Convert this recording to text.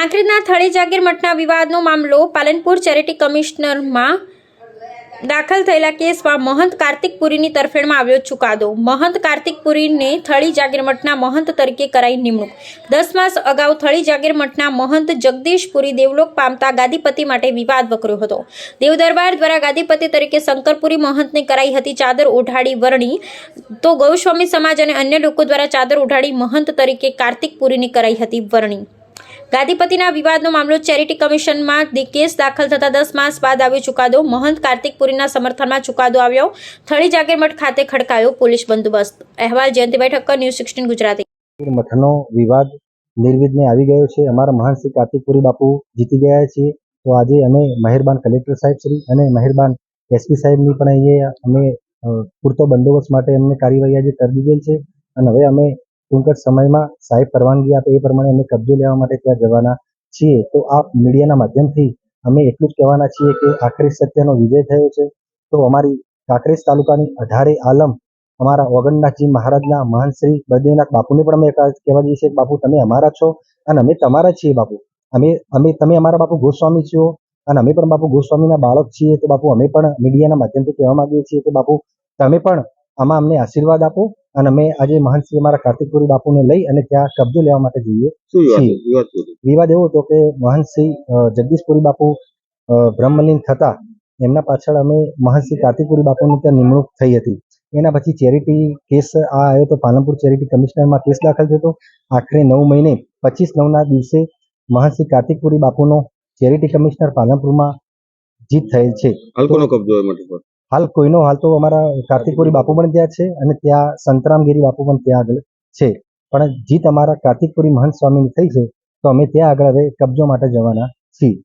કાંકરેજના થળી જાગીર મઠના વિવાદનો મામલો પાલનપુર ચેરિટી કમિશનરમાં દાખલ થયેલા કેસમાં મહંત કાર્તિક પુરીની તરફેણમાં આવ્યો ચુકાદો. મહંત કાર્તિક પુરીને થળી જાગીર મઠના મહંત તરીકે કરાઈ નિમણૂક. દસ માસ અગાઉ થળી જાગીર મઠના મહંત જગદીશ પુરી દેવલોક પામતા ગાદીપતિ માટે વિવાદ વકર્યો હતો. દેવદરબાર દ્વારા ગાદીપતિ તરીકે શંકરપુરી મહંતને કરાઈ હતી ચાદર ઓઢાડી વરણી. તો ગૌસ્વામી સમાજ અને અન્ય લોકો દ્વારા ચાદર ઓઢાડી મહંત તરીકે કાર્તિક પુરીની કરાઈ હતી વરણી. ગાદીપતિના વિવાદનો મામલો ચેરિટી કમિશનમાં કેસ દાખલ થતા દસ માસ બાદ આવ્યો ચુકાદો. મહંત કાર્તિકપુરીના સમર્થનમાં ચુકાદો આવ્યો. થળી જાગીરમઠ ખાતે ખડકાયો પોલીસ બંદોબસ્ત. અહેવાલ જયંતિભાઈ ઠક્કર, ન્યૂઝ સિક્સટીન, ગુજરાતી. મઠનો વિવાદ નિર્વિઘ્ને આવી ગયો છે. અમારા મહાન શ્રી કાર્તિકપુરી બાપુ જીતી ગયા છે. તો આજે અમે મહેરબાન કલેક્ટર સાહેબ શ્રી અને મહેરબાન એસપી સાહેબની પણ અહીંયા અમે પૂરતો બંદોબસ્ત માટે અમને કાર્યવાહી આજે કરી દીધેલ છે. અને હવે અમે ટૂંક સમયમાં સાહેબ પરવાનગી આપે એ પ્રમાણે અમે કબજો લેવા માટે ત્યાં જવાના છીએ. તો આ મીડિયાના માધ્યમથી અમે એટલું જ કહેવાના છીએ કે આખરી સત્યનો વિજય થયો છે. તો અમારી કાંકરેજ તાલુકાની અઢારે આલમ અમારા ઓગણનાથજી મહારાજના મહાન શ્રી બદ્રીનાથ બાપુને પણ અમે કહેવા જઈએ છીએ બાપુ તમે અમારા છો અને અમે તમારા છીએ બાપુ. અમે અમે, તમે અમારા બાપુ ગોસ્વામી છો અને અમે પણ બાપુ ગોસ્વામીના બાળક છીએ. તો બાપુ અમે પણ મીડિયાના માધ્યમથી કહેવા માંગીએ છીએ કે બાપુ તમે પણ આમાં અમને આશીર્વાદ આપો. અને અમે આજે મહાન શ્રી અમારા કાર્તિકપુરી બાપુને લઈ અને ત્યાં કબજો લેવા માટે જઈએ છીએ. વિવાદ એવો હતો કે શ્રી જગદીશપુરી બાપુ બ્રહ્મલીન થતા એમના પાછળ અમે શ્રી કાર્તિકપુરી બાપુની ત્યાં નિમણૂક થઈ હતી. એના પછી ચેરિટી કેસ આ આવ્યો તો પાલનપુર ચેરિટી કમિશનરમાં કેસ દાખલ થયો હતો. આખરે નવ મહિને પચીસ નવના દિવસે શ્રી કાર્તિકપુરી બાપુનો ચેરિટી કમિશનર પાલનપુરમાં જીત થયેલ છે. હલકોનો કબજો હાલ કોઈનો, હાલ તો અમારા કાર્તિકપુરી બાપુ પણ ત્યાં છે અને ત્યાં સંતરામગીરી બાપુ પણ ત્યાં આગળ છે પણ જીત અમારા કાર્તિકપુરી મહંત સ્વામીની થઈ છે, તો અમે ત્યાં આગળ હવે કબજો માટે જવાના છીએ.